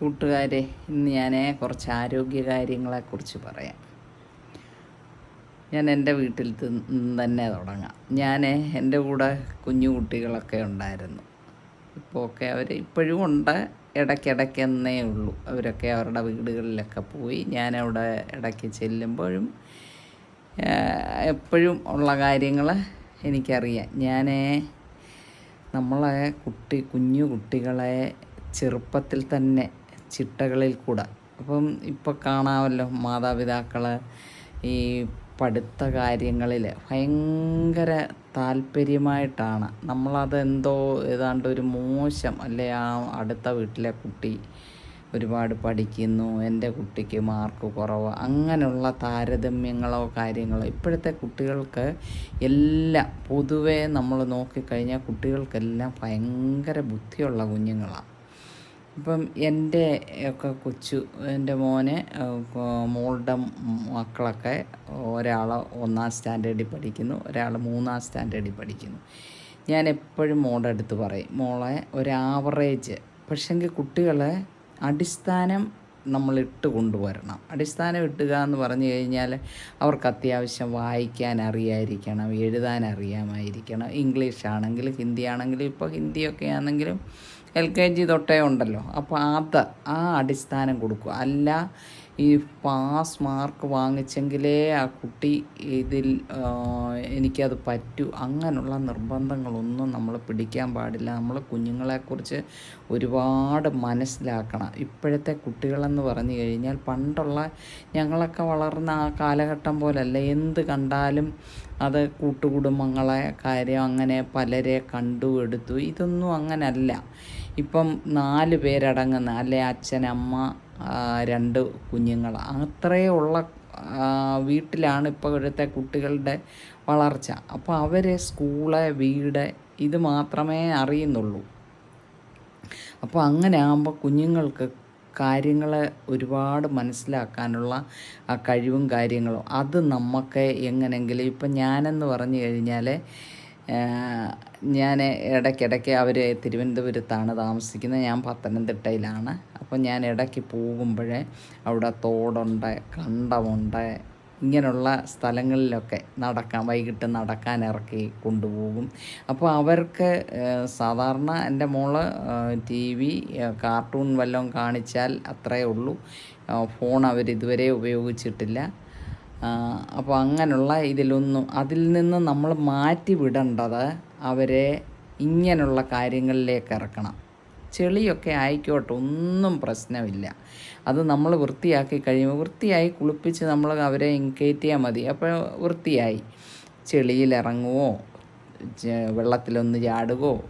കൂട്ടുകാരെ ഇന്ന് ഞാൻ കുറച്ച് ആരോഗ്യ കാര്യങ്ങളെക്കുറിച്ച് പറയാം. ഞാൻ എന്റെ വീട്ടിൽ തന്നെ തുടങ്ങാം. ഞാൻ എന്റെ കൂടെ കുഞ്ഞു കുട്ടികളൊക്കെ ഉണ്ടായിരുന്നു. ഇപ്പോൾ ഒക്കെ അവർ ഇപ്പോഴും ഉണ്ട്. ഇടയ്ക്കിടയ്ക്കെന്നേ ഉള്ളൂ. അവരൊക്കെ അവരുടെ വീടുകളിലൊക്കെ പോയി ഞാനവിടെ ഇടയ്ക്ക് ചെല്ലുമ്പോഴും എപ്പോഴും ഉള്ള കാര്യങ്ങൾ എനിക്കറിയാം. ഞാൻ നമ്മളെ കുട്ടി കുഞ്ഞു കുട്ടികളെ ചെറുപ്പത്തിൽ തന്നെ ചിട്ടകളിൽ കൂടെ. അപ്പം ഇപ്പം കാണാമല്ലോ മാതാപിതാക്കൾ ഈ പഠിത്ത കാര്യങ്ങളിൽ ഭയങ്കര താല്പര്യമായിട്ടാണ്. നമ്മളത് എന്തോ ഏതാണ്ട് ഒരു മോശം അല്ലെ ആ അടുത്ത വീട്ടിലെ കുട്ടി ഒരുപാട് പഠിക്കുന്നു എന്റെ കുട്ടിക്ക് മാർക്ക് കുറവ് അങ്ങനെയുള്ള താരതമ്യങ്ങളോ കാര്യങ്ങളോ ഇപ്പോഴത്തെ കുട്ടികൾക്ക് എല്ലാം പൊതുവേ നമ്മൾ നോക്കിക്കഴിഞ്ഞാൽ കുട്ടികൾക്കെല്ലാം ഭയങ്കര ബുദ്ധിയുള്ള കുഞ്ഞുങ്ങളാണ് ഇപ്പം എന്റെ ഒക്കെ കൊച്ചു എന്റെ മോനെ മോളുടെ മക്കളൊക്കെ ഒരാൾ ഒന്നാം സ്റ്റാൻഡേർഡിൽ പഠിക്കുന്നു ഒരാൾ മൂന്നാം സ്റ്റാൻഡേർഡിൽ പഠിക്കുന്നു. ഞാൻ എപ്പോഴും മോളുടെ അടുത്ത് പറയും മോളെ ഒരു ആവറേജ് പക്ഷെങ്കിൽ കുട്ടികളെ അടിസ്ഥാനം നമ്മൾ ഇട്ട് കൊണ്ടുവരണം. അടിസ്ഥാനം ഇട്ടുക എന്ന് പറഞ്ഞു കഴിഞ്ഞാൽ അവർക്ക് അത്യാവശ്യം വായിക്കാൻ അറിയാതിരിക്കണം എഴുതാൻ അറിയാമായിരിക്കണം. ഇംഗ്ലീഷ് ആണെങ്കിൽ ഹിന്ദി ആണെങ്കിലും ഇപ്പോൾ ഹിന്ദിയൊക്കെ ആണെങ്കിലും എൽ കെ ജി തൊട്ടേ ഉണ്ടല്ലോ. അപ്പോൾ അത് ആ അടിസ്ഥാനം കൊടുക്കുക അല്ല ഈ പാസ് മാർക്ക് വാങ്ങിച്ചെങ്കിലേ ആ കുട്ടി ഇതിൽ എനിക്കത് പറ്റൂ. അങ്ങനെയുള്ള നിർബന്ധങ്ങളൊന്നും നമ്മൾ പിടിക്കാൻ പാടില്ല. നമ്മൾ കുഞ്ഞുങ്ങളെക്കുറിച്ച് ഒരുപാട് മനസ്സിലാക്കണം. ഇപ്പോഴത്തെ കുട്ടികളെന്ന് പറഞ്ഞു കഴിഞ്ഞാൽ പണ്ടുള്ള ഞങ്ങളൊക്കെ വളർന്ന ആ കാലഘട്ടം പോലല്ല. എന്ത് കണ്ടാലും അത് കൂട്ടുകുടുംബങ്ങളെ കാര്യം അങ്ങനെ പലരെ കണ്ടു എടുത്തു. ഇതൊന്നും അങ്ങനല്ല. ഇപ്പം നാല് പേരടങ്ങുന്ന അല്ലെ അച്ഛൻ അമ്മ രണ്ട് കുഞ്ഞുങ്ങൾ അത്രയേ ഉള്ള വീട്ടിലാണ് ഇപ്പോൾ ഇവിടുത്തെ കുട്ടികളുടെ വളർച്ച. അപ്പോൾ അവരെ സ്കൂൾ വീട് ഇത് മാത്രമേ അറിയുന്നുള്ളൂ. അപ്പോൾ അങ്ങനെ ആകുമ്പോൾ കുഞ്ഞുങ്ങൾക്ക് കാര്യങ്ങൾ ഒരുപാട് മനസ്സിലാക്കാനുള്ള കഴിവും കാര്യങ്ങളും അത് നമുക്ക് എങ്ങനെങ്കിലും ഇപ്പം ഞാനെന്ന് പറഞ്ഞു കഴിഞ്ഞാൽ ഞാൻ ഇടയ്ക്കിടയ്ക്ക് അവർ തിരുവനന്തപുരത്താണ് താമസിക്കുന്നത്. ഞാൻ പത്തനംതിട്ടയിലാണ്. അപ്പോൾ ഞാൻ ഇടയ്ക്ക് പോകുമ്പോഴേ അവിടെ തോടുണ്ട് കണ്ടമുണ്ട്. ഇങ്ങനെയുള്ള സ്ഥലങ്ങളിലൊക്കെ നടക്കാൻ വൈകിട്ട് നടക്കാൻ ഇറക്കി കൊണ്ടുപോകും. അപ്പോൾ അവർക്ക് സാധാരണ എന്റെ മോൾ ടി വി കാർട്ടൂൺ വല്ലതും കാണിച്ചാൽ അത്രയേ ഉള്ളൂ. ഫോൺ അവരിതുവരെ ഉപയോഗിച്ചിട്ടില്ല. അപ്പോൾ അങ്ങനെയുള്ള ഇതിലൊന്നും അതിൽ നിന്ന് നമ്മൾ മാറ്റി വിടേണ്ടത് അവരെ ഇങ്ങനെയുള്ള കാര്യങ്ങളിലേക്ക് ഇറക്കണം. ചെളിയൊക്കെ ആയിക്കോട്ടെ ഒന്നും പ്രശ്നമില്ല. അത് നമ്മൾ വൃത്തിയാക്കി കഴിയുമ്പോൾ വൃത്തിയായി കുളിപ്പിച്ച് നമ്മൾ അവരെ കയറ്റിയാൽ മതി. അപ്പോൾ വൃത്തിയായി. ചെളിയിലിറങ്ങുവോ ചെ- വെള്ളത്തിലൊന്ന് ചാടുകയോ?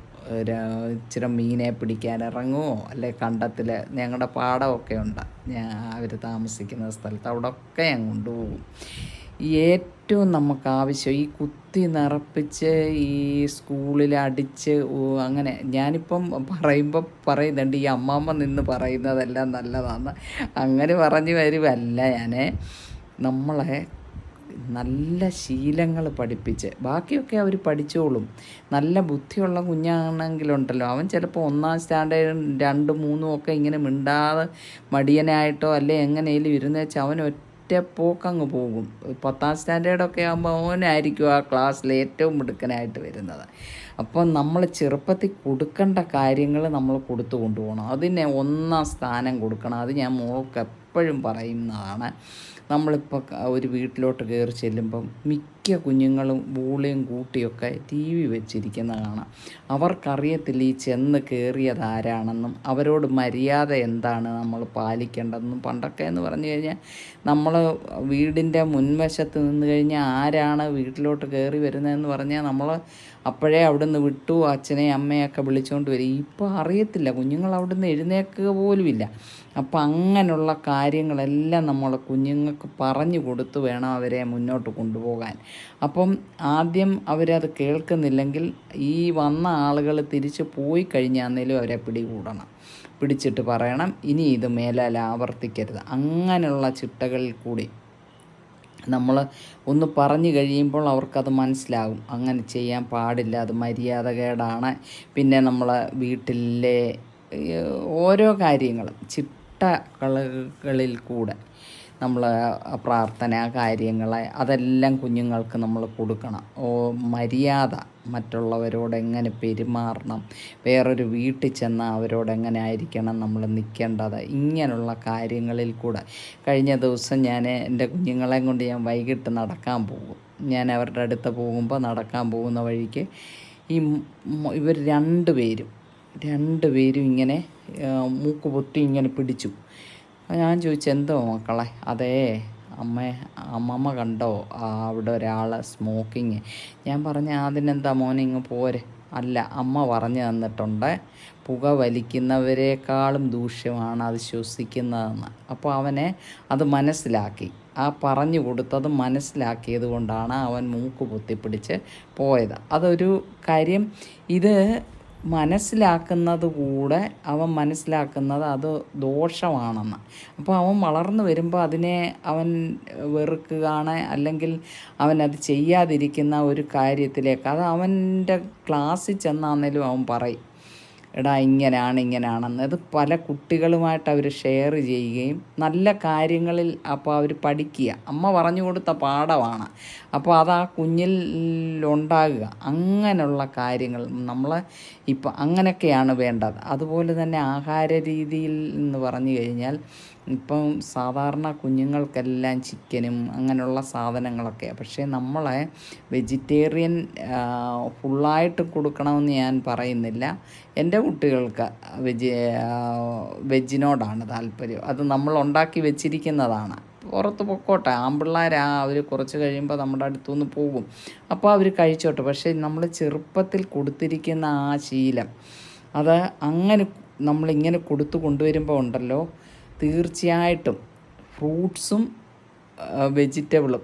ഇച്ചിരി മീനെ പിടിക്കാൻ ഇറങ്ങുമോ? അല്ലെ കണ്ടത്തിൽ ഞങ്ങളുടെ പാടമൊക്കെ ഉണ്ട്. ഞാൻ അവർ താമസിക്കുന്ന സ്ഥലത്ത് അവിടെയൊക്കെ ഞാൻ കൊണ്ടുപോകും. ഏറ്റവും നമുക്ക് ആവശ്യം ഈ കുത്തി നിറപ്പിച്ച് ഈ സ്കൂളിൽ അടിച്ച് അങ്ങനെ ഞാനിപ്പം പറയുമ്പോൾ പറയുന്നുണ്ട് ഈ അമ്മാമ്മ നിന്ന് പറയുന്നതെല്ലാം നല്ലതാണ്. അങ്ങനെ പറഞ്ഞു വരുമല്ല ഞാൻ നമ്മളെ നല്ല ശീലങ്ങൾ പഠിപ്പിച്ച്. ബാക്കിയൊക്കെ അവർ പഠിച്ചോളും. നല്ല ബുദ്ധിയുള്ള കുഞ്ഞാണെങ്കിലുണ്ടല്ലോ. അവൻ ചിലപ്പോൾ ഒന്നാം സ്റ്റാൻഡേർഡ് രണ്ടും മൂന്നും ഒക്കെ ഇങ്ങനെ മിണ്ടാതെ മടിയനായിട്ടോ അല്ലെ എങ്ങനെയും ഇരുന്നേച്ച് അവൻ ഒറ്റ പോക്കങ്ങ് പോകും. പത്താം സ്റ്റാൻഡേർഡൊക്കെ ആകുമ്പോൾ അവനായിരിക്കും ആ ക്ലാസ്സിൽ ഏറ്റവും മിടുക്കനായിട്ട് വരുന്നത്. അപ്പോൾ നമ്മൾ ചെറുപ്പത്തിൽ കൊടുക്കേണ്ട കാര്യങ്ങൾ നമ്മൾ കൊടുത്തു കൊണ്ടുപോകണം. അതിനെ ഒന്നാം സ്ഥാനം കൊടുക്കണം. അത് ഞാൻ മോൾക്ക് എപ്പോഴും പറയുന്നതാണ്. നമ്മളിപ്പോൾ ഒരു വീട്ടിലോട്ട് കയറി ചെല്ലുമ്പം മിക്ക കുഞ്ഞുങ്ങളും ബോളിയും കൂട്ടിയൊക്കെ ടി വി വെച്ചിരിക്കുന്ന കാണാം. അവർക്കറിയത്തില്ല ഈ ചെന്ന് കയറിയത് ആരാണെന്നും അവരോട് മര്യാദ എന്താണ് നമ്മൾ പാലിക്കേണ്ടതെന്നും. പണ്ടൊക്കെ എന്ന് പറഞ്ഞു കഴിഞ്ഞാൽ നമ്മൾ വീടിന്റെ മുൻവശത്ത് നിന്ന് കഴിഞ്ഞാൽ ആരാണ് വീട്ടിലോട്ട് കയറി വരുന്നതെന്ന് പറഞ്ഞാൽ നമ്മൾ അപ്പോഴേ അവിടുന്ന് വിട്ടു അച്ഛനെയും അമ്മയൊക്കെ വിളിച്ചുകൊണ്ട് വരും. ഇപ്പോൾ അറിയത്തില്ല കുഞ്ഞുങ്ങൾ അവിടുന്ന് എഴുന്നേക്കുക പോലുമില്ല. അപ്പം അങ്ങനെയുള്ള കാര്യങ്ങളെല്ലാം നമ്മൾ കുഞ്ഞുങ്ങൾക്ക് പറഞ്ഞു കൊടുത്ത് വേണം അവരെ മുന്നോട്ട് കൊണ്ടുപോകാൻ. അപ്പം ആദ്യം അവരത് കേൾക്കുന്നില്ലെങ്കിൽ ഈ വന്ന ആളുകൾ തിരിച്ച് പോയി കഴിഞ്ഞാന്നേലും അവരെ പിടികൂടണം. പിടിച്ചിട്ട് പറയണം ഇനി ഇത് മേലാൽ ആവർത്തിക്കരുത്. അങ്ങനെയുള്ള ചിട്ടകളിൽ കൂടി നമ്മൾ ഒന്ന് പറഞ്ഞു കഴിയുമ്പോൾ അവർക്കത് മനസ്സിലാകും. അങ്ങനെ ചെയ്യാൻ പാടില്ല അത് മര്യാദകേടാണ്. പിന്നെ നമ്മൾ വീട്ടിലെ ഓരോ കാര്യങ്ങളും ചിട്ട ചിട്ടകളിൽ കൂടെ നമ്മൾ പ്രാർത്ഥന കാര്യങ്ങളെ അതെല്ലാം കുഞ്ഞുങ്ങൾക്ക് നമ്മൾ കൊടുക്കണം. ഓ മര്യാദ മറ്റുള്ളവരോട് എങ്ങനെ പെരുമാറണം? വേറൊരു വീട്ടിൽ ചെന്നാൽ അവരോട് എങ്ങനെ ആയിരിക്കണം നമ്മൾ നിൽക്കേണ്ടത് ഇങ്ങനെയുള്ള കാര്യങ്ങളിൽ കൂടെ. കഴിഞ്ഞ ദിവസം ഞാൻ എന്റെ കുഞ്ഞുങ്ങളെയും കൊണ്ട് ഞാൻ വൈകിട്ട് നടക്കാൻ പോകും. ഞാൻ അവരുടെ അടുത്ത് പോകുമ്പോൾ നടക്കാൻ പോകുന്ന വഴിക്ക് ഈ ഇവർ രണ്ട് രണ്ട് പേരും ഇങ്ങനെ മൂക്ക് പൊത്തി ഇങ്ങനെ പിടിച്ചു. ഞാൻ ചോദിച്ചു എന്തോ മക്കളെ? അതേ അമ്മ അമ്മമ്മ കണ്ടോ? അവിടെ ഒരാൾ സ്മോക്കിങ് ഞാൻ പറഞ്ഞ അതിനെന്താ മോനെ ഇങ്ങ് പോരെ. അല്ല അമ്മ പറഞ്ഞു തന്നിട്ടുണ്ട് പുക വലിക്കുന്നവരെക്കാളും ദൂഷ്യമാണ് അത് ശ്വസിക്കുന്നതെന്ന് അപ്പോൾ അവനെ അത് മനസ്സിലാക്കി. ആ പറഞ്ഞു കൊടുത്തത് മനസ്സിലാക്കിയത് കൊണ്ടാണ് അവൻ മൂക്ക് പൊത്തിപ്പിടിച്ച് പോയത്. അതൊരു കാര്യം ഇത് മനസ്സിലാക്കുന്നത് കൂടെ അവൻ മനസ്സിലാക്കുന്നത് അത് ദോഷമാണെന്ന്. അപ്പോൾ അവൻ വളർന്നു വരുമ്പോൾ അതിനെ അവൻ വെറുക്കുകയാണ് അല്ലെങ്കിൽ അവൻ അത് ചെയ്യാതിരിക്കുന്ന ഒരു കാര്യത്തിലേക്ക്. അത് അവന്റെ ക്ലാസ്സിൽ ചെന്നാന്നേലും അവൻ പറയും. എടാ ഇങ്ങനെയാണ് ഇങ്ങനെയാണെന്ന് അത് പല കുട്ടികളുമായിട്ട് അവർ ഷെയർ ചെയ്യുകയും നല്ല കാര്യങ്ങളിൽ അപ്പോൾ അവർ പഠിക്കുക. അമ്മ പറഞ്ഞു കൊടുത്ത പാഠമാണ്. അപ്പോൾ അത് ആ കുഞ്ഞിൽ ഉണ്ടാകുക. അങ്ങനെയുള്ള കാര്യങ്ങൾ നമ്മൾ ഇപ്പം അങ്ങനെയൊക്കെയാണ് വേണ്ടത്. അതുപോലെ തന്നെ ആഹാര രീതിയിൽ എന്ന് പറഞ്ഞു കഴിഞ്ഞാൽ ഇപ്പം സാധാരണ കുഞ്ഞുങ്ങൾക്കെല്ലാം ചിക്കനും അങ്ങനെയുള്ള സാധനങ്ങളൊക്കെ. പക്ഷേ നമ്മളെ വെജിറ്റേറിയൻ ഫുള്ളായിട്ട് കൊടുക്കണമെന്ന് ഞാൻ പറയുന്നില്ല. എന്റെ കുട്ടികൾക്ക് വെജ് വെജിനോടാണ് താല്പര്യം. അത് നമ്മൾ ഉണ്ടാക്കി വെച്ചിരിക്കുന്നതാണ്. പുറത്ത് പൊക്കോട്ടെ ആമ്പിള്ളേരാ അവർ കുറച്ച് കഴിയുമ്പോൾ നമ്മുടെ അടുത്തുനിന്ന് പോകും. അപ്പോൾ അവർ കഴിച്ചോട്ടെ. പക്ഷേ നമ്മൾ ചെറുപ്പത്തിൽ കൊടുത്തിരിക്കുന്ന ആ ശീലം അത് അങ്ങനെ നമ്മളിങ്ങനെ കൊടുത്തു കൊണ്ടുവരുമ്പോൾ ഉണ്ടല്ലോ തീർച്ചയായിട്ടും ഫ്രൂട്ട്സും വെജിറ്റബിളും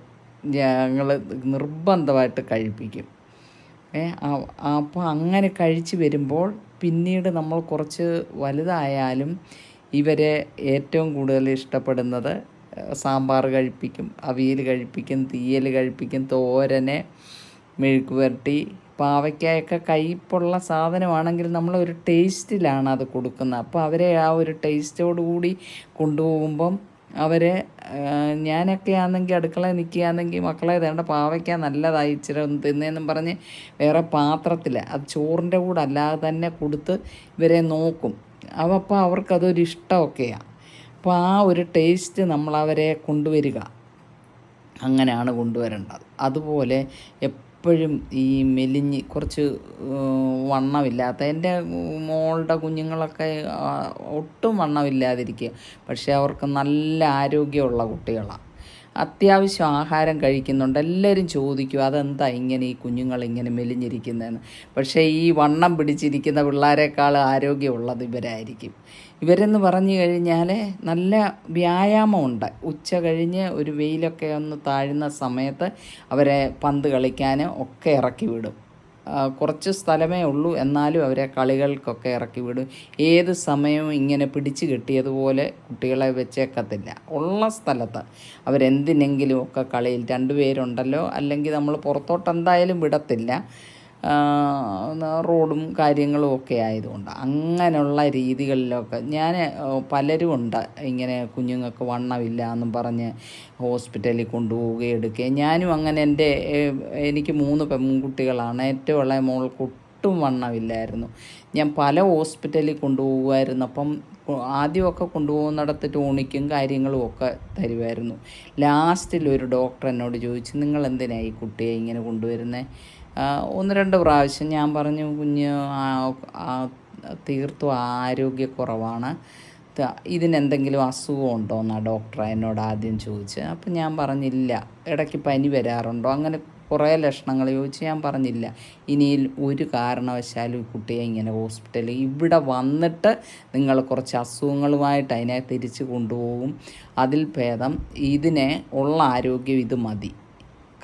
ഞങ്ങൾ നിർബന്ധമായിട്ട് കഴിപ്പിക്കും. അപ്പോൾ അങ്ങനെ കഴിച്ച് വരുമ്പോൾ പിന്നീട് നമ്മൾ കുറച്ച് വലുതായാലും ഇവരെ ഏറ്റവും കൂടുതൽ ഇഷ്ടപ്പെടുന്നത് സാമ്പാർ കഴിപ്പിക്കും അവിയൽ കഴിപ്പിക്കും തീയൽ കഴിപ്പിക്കും തോരന് മെഴുക്ക് പുരട്ടി പാവയ്ക്കായൊക്കെ കയ്പുള്ള സാധനമാണെങ്കിൽ നമ്മൾ ഒരു ടേസ്റ്റിലാണ് അത് കൊടുക്കുന്നത്. അപ്പോൾ അവരെ ആ ഒരു ടേസ്റ്റോട് കൂടി കൊണ്ടുപോകുമ്പം അവരെ ഞാനൊക്കെ ആണെങ്കിൽ അടുക്കളയിൽ നിൽക്കുകയാണെങ്കിൽ മക്കളെ വേണ്ട പാവയ്ക്ക നല്ലതായി ഇച്ചിരി ഒന്ന് തിന്നേന്നും പറഞ്ഞ് വേറെ പാത്രത്തിൽ അത് ചോറിന്റെ കൂടെ അല്ലാതെ തന്നെ കൊടുത്ത് ഇവരെ നോക്കും. അപ്പോൾ അവർക്കതൊരു ഇഷ്ടമൊക്കെയാണ് അപ്പോൾ ആ ഒരു ടേസ്റ്റ് നമ്മളവരെ കൊണ്ടുവരിക. അങ്ങനെയാണ് കൊണ്ടുവരേണ്ടത്. അതുപോലെ എപ്പോഴും ഈ മെലിഞ്ഞ് കുറച്ച് വണ്ണമില്ലാത്ത എന്റെ മോളുടെ കുഞ്ഞുങ്ങളൊക്കെ ഒട്ടും വണ്ണമില്ലാതിരിക്കുക. പക്ഷേ അവർക്ക് നല്ല ആരോഗ്യമുള്ള കുട്ടികളാണ് അത്യാവശ്യം ആഹാരം കഴിക്കുന്നുണ്ട്. എല്ലാവരും ചോദിക്കും അതെന്താ ഇങ്ങനെ ഈ കുഞ്ഞുങ്ങൾ ഇങ്ങനെ മെലിഞ്ഞിരിക്കുന്നതെന്ന് പക്ഷേ ഈ വണ്ണം പിടിച്ചിരിക്കുന്ന പിള്ളേരെക്കാൾ ആരോഗ്യമുള്ളത് ഇവരായിരിക്കും. ഇവരെന്ന് പറഞ്ഞു കഴിഞ്ഞാൽ നല്ല വ്യായാമമുണ്ട്. ഉച്ച കഴിഞ്ഞ് ഒരു വെയിലൊക്കെ ഒന്ന് താഴുന്ന സമയത്ത് അവരെ പന്ത് കളിക്കാൻ ഒക്കെ ഇറക്കി വിടും. കുറച്ച് സ്ഥലമേ ഉള്ളൂ. എന്നാലും അവരെ കളികൾക്കൊക്കെ ഇറക്കി വിടും. ഏത് സമയവും ഇങ്ങനെ പിടിച്ചു കെട്ടിയതുപോലെ കുട്ടികളെ വെച്ചേക്കത്തില്ല. ഉള്ള സ്ഥലത്ത് അവരെന്തിനെങ്കിലും ഒക്കെ കളിയിൽ രണ്ടുപേരുണ്ടല്ലോ. അല്ലെങ്കിൽ നമ്മൾ പുറത്തോട്ട് എന്തായാലും വിടത്തില്ല. റോഡും കാര്യങ്ങളും ഒക്കെ ആയതുകൊണ്ട് അങ്ങനെയുള്ള രീതികളിലൊക്കെ ഞാൻ പലരും ഉണ്ട്. ഇങ്ങനെ കുഞ്ഞുങ്ങൾക്ക് വണ്ണമില്ല എന്നും പറഞ്ഞ് ഹോസ്പിറ്റലിൽ കൊണ്ടുപോവുകയും എടുക്കുകയും. ഞാനും അങ്ങനെ എന്റെ എനിക്ക് മൂന്ന് പെൺകുട്ടികളാണ്. ഏറ്റവും ഉള്ള മോൾക്ക് ഒട്ടും വണ്ണമില്ലായിരുന്നു. ഞാൻ പല ഹോസ്പിറ്റലിൽ കൊണ്ടുപോകുമായിരുന്നു അപ്പം ആദ്യമൊക്കെ കൊണ്ടുപോകുന്നിടത്ത് ടോണിക്കും കാര്യങ്ങളും ഒക്കെ തരുമായിരുന്നു. ലാസ്റ്റിൽ ഒരു ഡോക്ടർ എന്നോട് ചോദിച്ചു നിങ്ങൾ എന്തിനാണ് ഈ കുട്ടിയെ ഇങ്ങനെ കൊണ്ടുവരുന്നത് ഒന്ന് രണ്ട് പ്രാവശ്യം ഞാൻ പറഞ്ഞു കുഞ്ഞ് തീർത്തും ആരോഗ്യക്കുറവാണ് ഇതിനെന്തെങ്കിലും അസുഖം ഉണ്ടോ എന്നാണ് ഡോക്ടർ എന്നോട് ആദ്യം ചോദിച്ചത്. അപ്പം ഞാൻ പറഞ്ഞില്ല. ഇടയ്ക്ക് പനി വരാറുണ്ടോ? അങ്ങനെ കുറേ ലക്ഷണങ്ങൾ ചോദിച്ച് ഞാൻ പറഞ്ഞില്ല. ഇനി ഒരു കാരണവശാലും കുട്ടിയെ ഇങ്ങനെ ഹോസ്പിറ്റലിൽ ഇവിടെ വന്നിട്ട് നിങ്ങൾ കുറച്ച് അസുഖങ്ങളുമായിട്ട് അതിനെ തിരിച്ച് കൊണ്ടുപോകും. അതിൽ ഭേദം ഇതിനെ ഉള്ള ആരോഗ്യം ഇത് മതി.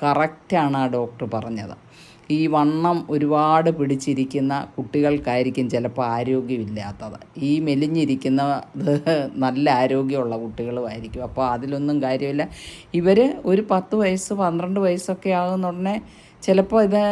കറക്റ്റാണ് ആ ഡോക്ടർ പറഞ്ഞത്. ഈ വണ്ണം ഒരുപാട് പിടിച്ചിരിക്കുന്ന കുട്ടികൾക്കായിരിക്കും ചിലപ്പോൾ ആരോഗ്യമില്ലാത്തത്. ഈ മെലിഞ്ഞിരിക്കുന്നത് നല്ല ആരോഗ്യമുള്ള കുട്ടികളുമായിരിക്കും. അപ്പോൾ അതിലൊന്നും കാര്യമില്ല. ഇവർ ഒരു പത്ത് വയസ്സ് പന്ത്രണ്ട് വയസ്സൊക്കെ ആകുന്ന ഉടനെ ചിലപ്പോൾ ഇത്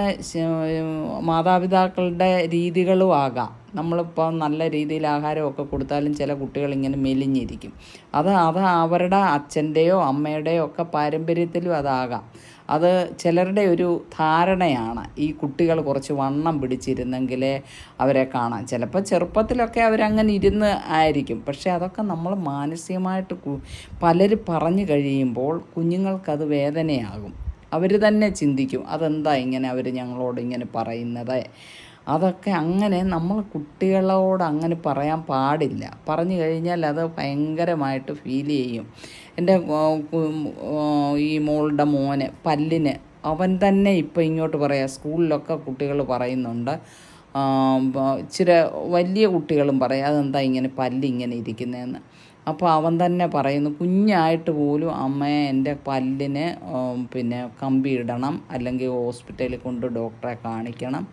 മാതാപിതാക്കളുടെ രീതികളും ആകാം. നമ്മളിപ്പോൾ നല്ല രീതിയിൽ ആഹാരമൊക്കെ കൊടുത്താലും ചില കുട്ടികൾ ഇങ്ങനെ മെലിഞ്ഞിരിക്കും. അത് അത് അവരുടെ അച്ഛന്റെയോ അമ്മയുടെയോ ഒക്കെ പാരമ്പര്യത്തിലും അതാകാം. അത് ചിലരുടെ ഒരു ധാരണയാണ്. ഈ കുട്ടികൾ കുറച്ച് വണ്ണം പിടിച്ചിരുന്നെങ്കിൽ അവരെ കാണാം ചിലപ്പോൾ ചെറുപ്പത്തിലൊക്കെ അവരങ്ങനെ ഇരുന്ന് ആയിരിക്കും. പക്ഷേ അതൊക്കെ നമ്മൾ മാനസികമായിട്ട് പലരും പറഞ്ഞു കഴിയുമ്പോൾ കുഞ്ഞുങ്ങൾക്കത് വേദനയാകും. അവർ തന്നെ ചിന്തിക്കും അതെന്താ ഇങ്ങനെ അവർ ഞങ്ങളോട് ഇങ്ങനെ പറയുന്നത്? അതൊക്കെ അങ്ങനെ നമ്മൾ കുട്ടികളോട് അങ്ങനെ പറയാൻ പാടില്ല. പറഞ്ഞു കഴിഞ്ഞാൽ അത് ഭയങ്കരമായിട്ട് ഫീൽ ചെയ്യും. എന്റെ ഈ മോളുടെ മോന് പല്ലിന് അവൻ തന്നെ ഇപ്പം ഇങ്ങോട്ട് പറയാം സ്കൂളിലൊക്കെ കുട്ടികൾ പറയുന്നുണ്ട്. ഇച്ചിരി വലിയ കുട്ടികളും പറയും അതെന്താ ഇങ്ങനെ പല്ല് ഇങ്ങനെ ഇരിക്കുന്നതെന്ന് അപ്പോൾ അവൻ തന്നെ പറയുന്നു കുഞ്ഞായിട്ട് പോലും അമ്മയെ എന്റെ പല്ലിന് പിന്നെ കമ്പി ഇടണം അല്ലെങ്കിൽ ഹോസ്പിറ്റലിൽ കൊണ്ട് ഡോക്ടറെ കാണിക്കണം.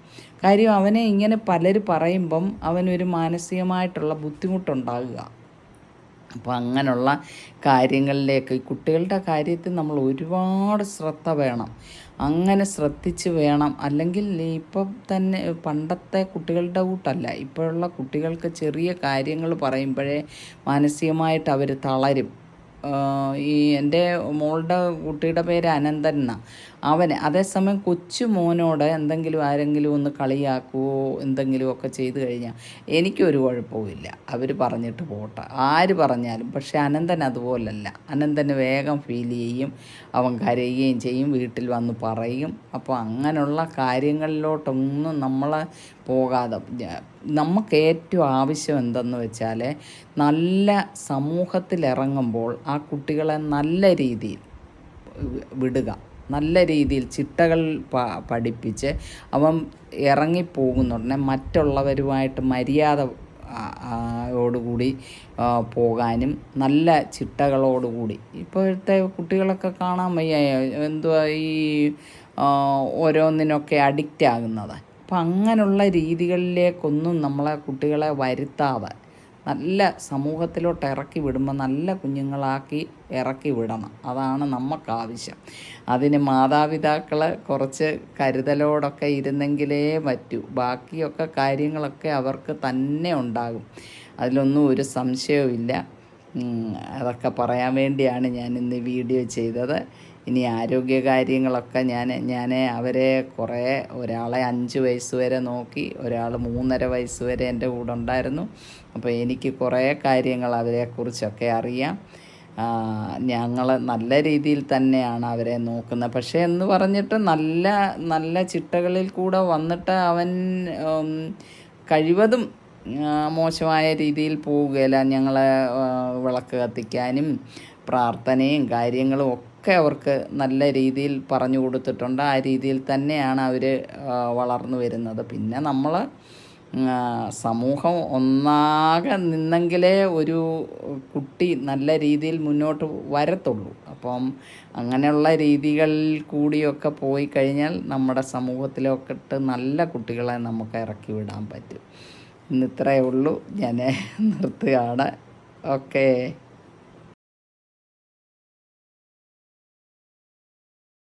കാര്യം അവനെ ഇങ്ങനെ പലർ പറയുമ്പം അവനൊരു മാനസികമായിട്ടുള്ള ബുദ്ധിമുട്ടുണ്ടാകുക. അപ്പോൾ അങ്ങനെയുള്ള കാര്യങ്ങളിലേക്ക് കുട്ടികളുടെ കാര്യത്തിൽ നമ്മൾ ഒരുപാട് ശ്രദ്ധ വേണം. അങ്ങനെ ശ്രദ്ധിച്ച് വേണം. അല്ലെങ്കിൽ ഇപ്പം തന്നെ പണ്ടത്തെ കുട്ടികളുടെ കൂട്ടല്ല ഇപ്പോഴുള്ള കുട്ടികൾക്ക് ചെറിയ കാര്യങ്ങൾ പറയുമ്പോഴേ മാനസികമായിട്ട് അവർ തളരും. ഈ എന്റെ മോളുടെ കുട്ടിയുടെ പേര് അനന്തൻ എന്നാ. അവന് അതേസമയം കൊച്ചു മോനോട് എന്തെങ്കിലും ആരെങ്കിലും ഒന്ന് കളിയാക്കുവോ എന്തെങ്കിലുമൊക്കെ ചെയ്തു കഴിഞ്ഞാൽ എനിക്കൊരു കുഴപ്പവുമില്ല അവർ പറഞ്ഞിട്ട് പോട്ടെ. ആര് പറഞ്ഞാലും പക്ഷേ അനന്തൻ അതുപോലല്ല. അനന്തന് വേഗം ഫീൽ ചെയ്യും അവൻ കരയുകയും ചെയ്യും വീട്ടിൽ വന്ന് പറയും. അപ്പോൾ അങ്ങനെയുള്ള കാര്യങ്ങളിലോട്ടൊന്നും നമ്മൾ പോകാതെ നമുക്ക് ഏറ്റവും ആവശ്യം എന്തെന്ന് വെച്ചാൽ നല്ല സമൂഹത്തിലിറങ്ങുമ്പോൾ ആ കുട്ടികളെ നല്ല രീതിയിൽ വിടുക. നല്ല രീതിയിൽ ചിട്ടകൾ പഠിപ്പിച്ച് അവൻ ഇറങ്ങിപ്പോകുന്നുടനെ മറ്റുള്ളവരുമായിട്ട് മര്യാദ ോടുകൂടി പോകാനും നല്ല ചിട്ടകളോടുകൂടി. ഇപ്പോഴത്തെ കുട്ടികളൊക്കെ കാണാൻ വയ്യ എന്തുവാ ഈ ഓരോന്നിനൊക്കെ അഡിക്റ്റ് ആകുന്നത് അപ്പം അങ്ങനെയുള്ള രീതികളിലേക്കൊന്നും നമ്മളെ കുട്ടികളെ വരുത്താതെ നല്ല സമൂഹത്തിലോട്ട് ഇറക്കി വിടുമ്പോൾ നല്ല കുഞ്ഞുങ്ങളാക്കി ഇറക്കി വിടണം. അതാണ് നമുക്ക് ആവശ്യം. അതിന് മാതാപിതാക്കൾ കുറച്ച് കരുതലോടൊക്കെ ഇരുന്നെങ്കിലേ പറ്റൂ. ബാക്കിയൊക്കെ കാര്യങ്ങളൊക്കെ അവർക്ക് തന്നെ ഉണ്ടാകും. അതിലൊന്നും ഒരു സംശയവുമില്ല. അതൊക്കെ പറയാൻ വേണ്ടിയാണ് ഞാൻ ഇന്ന് വീഡിയോ ചെയ്തത്. ഇനി ആരോഗ്യകാര്യങ്ങളൊക്കെ ഞാൻ ഞാൻ അവരെ കുറേ ഒരാളെ അഞ്ച് വയസ്സ് വരെ നോക്കി ഒരാൾ മൂന്നര വയസ്സ് വരെ എന്റെ കൂടെ ഉണ്ടായിരുന്നു. അപ്പോൾ എനിക്ക് കുറേ കാര്യങ്ങൾ അവരെക്കുറിച്ചൊക്കെ അറിയാം. ഞങ്ങൾ നല്ല രീതിയിൽ തന്നെയാണ് അവരെ നോക്കുന്നത്. പക്ഷേ എന്ന് പറഞ്ഞിട്ട് നല്ല നല്ല ചിട്ടകളിൽ കൂടെ വന്നിട്ട് അവൻ കഴിവതും മോശമായ രീതിയിൽ പോവുകയില്ല. ഞങ്ങളെ വിളക്ക് കത്തിക്കാനും പ്രാർത്ഥനയും കാര്യങ്ങളും ഒക്കെ അവർക്ക് നല്ല രീതിയിൽ പറഞ്ഞു കൊടുത്തിട്ടുണ്ട്. ആ രീതിയിൽ തന്നെയാണ് അവർ വളർന്നു വരുന്നത്. പിന്നെ നമ്മൾ സമൂഹം ഒന്നാകെ നിന്നെങ്കിലേ ഒരു കുട്ടി നല്ല രീതിയിൽ മുന്നോട്ട് വരത്തുള്ളൂ. അപ്പം അങ്ങനെയുള്ള രീതികളിൽ കൂടിയൊക്കെ പോയി കഴിഞ്ഞാൽ നമ്മുടെ സമൂഹത്തിലൊക്കെ ഇട്ട് നല്ല കുട്ടികളെ നമുക്ക് ഇറക്കി വിടാൻ പറ്റും. ഇന്നിത്രയേ ഉള്ളൂ. ഞാൻ നിർത്തുകയാണ്. ഓക്കേ.